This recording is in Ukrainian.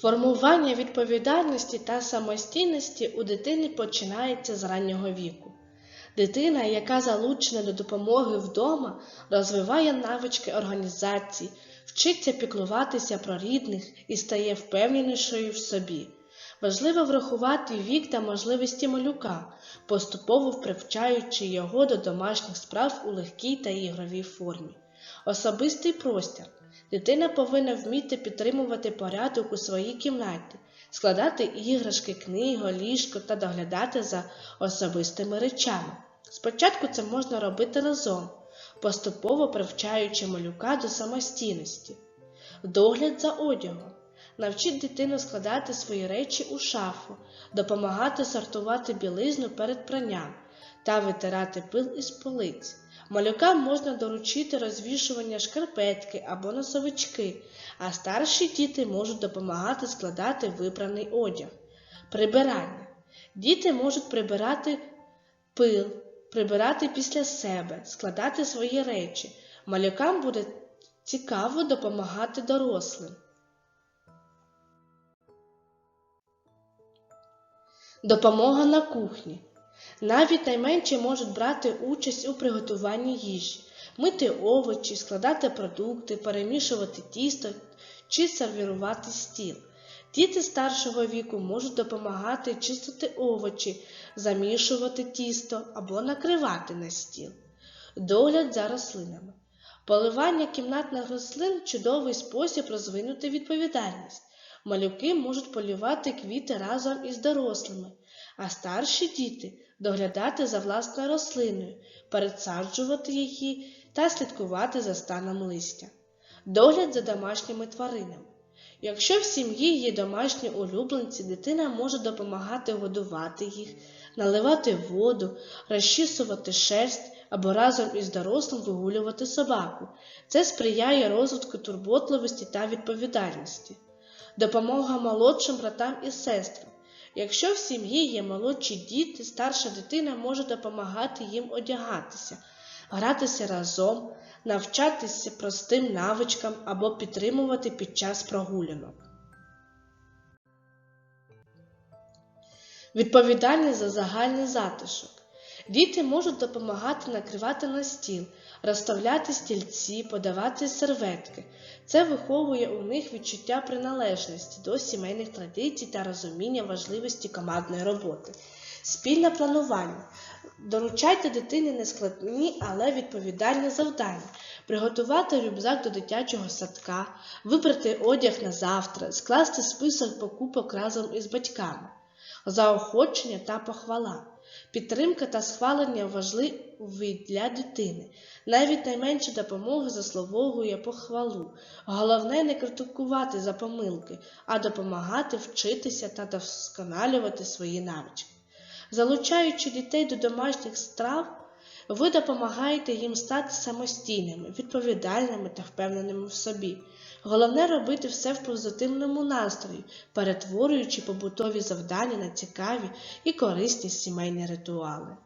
Формування відповідальності та самостійності у дитини починається з раннього віку. Дитина, яка залучена до допомоги вдома, розвиває навички організації, вчиться піклуватися про рідних і стає впевненішою в собі. Важливо врахувати вік та можливості малюка, поступово привчаючи його до домашніх справ у легкій та ігровій формі. Особистий простір. Дитина повинна вміти підтримувати порядок у своїй кімнаті, складати іграшки, книгу, ліжко та доглядати за особистими речами. Спочатку це можна робити разом, поступово привчаючи малюка до самостійності. Догляд за одягом. Навчіть дитину складати свої речі у шафу, допомагати сортувати білизну перед пранням та витирати пил із полиць. Малюкам можна доручити розвішування шкарпетки або носовички, а старші діти можуть допомагати складати випраний одяг. Прибирання. Діти можуть прибирати пил, прибирати після себе, складати свої речі. Малюкам буде цікаво допомагати дорослим. Допомога на кухні. Навіть найменші можуть брати участь у приготуванні їжі, мити овочі, складати продукти, перемішувати тісто чи сервірувати стіл. Діти старшого віку можуть допомагати чистити овочі, замішувати тісто або накривати на стіл. Догляд за рослинами. Поливання кімнатних рослин чудовий спосіб розвинути відповідальність. Малюки можуть полювати квіти разом із дорослими, а старші діти доглядати за власною рослиною, пересаджувати її та слідкувати за станом листя. Догляд за домашніми тваринами. Якщо в сім'ї є домашні улюбленці, дитина може допомагати годувати їх, наливати воду, розчісувати шерсть або разом із дорослим вигулювати собаку. Це сприяє розвитку турботливості та відповідальності. Допомога молодшим братам і сестрам. Якщо в сім'ї є молодші діти, старша дитина може допомагати їм одягатися, гратися разом, навчатися простим навичкам або підтримувати під час прогулянок. Відповідальність за загальний затишок. Діти можуть допомагати накривати на стіл, розставляти стільці, подавати серветки. Це виховує у них відчуття приналежності до сімейних традицій та розуміння важливості командної роботи. Спільне планування. Доручайте дитині нескладні, але відповідальні завдання. Приготувати рюкзак до дитячого садка, вибрати одяг на завтра, скласти список покупок разом із батьками, заохочення та похвала. Підтримка та схвалення важливі для дитини. Навіть найменша допомога заслуговує похвалу. Головне не критикувати за помилки, а допомагати вчитися та досконалювати свої навички. Залучаючи дітей до домашніх страв, ви допомагаєте їм стати самостійними, відповідальними та впевненими в собі. Головне робити все в позитивному настрої, перетворюючи побутові завдання на цікаві і корисні сімейні ритуали.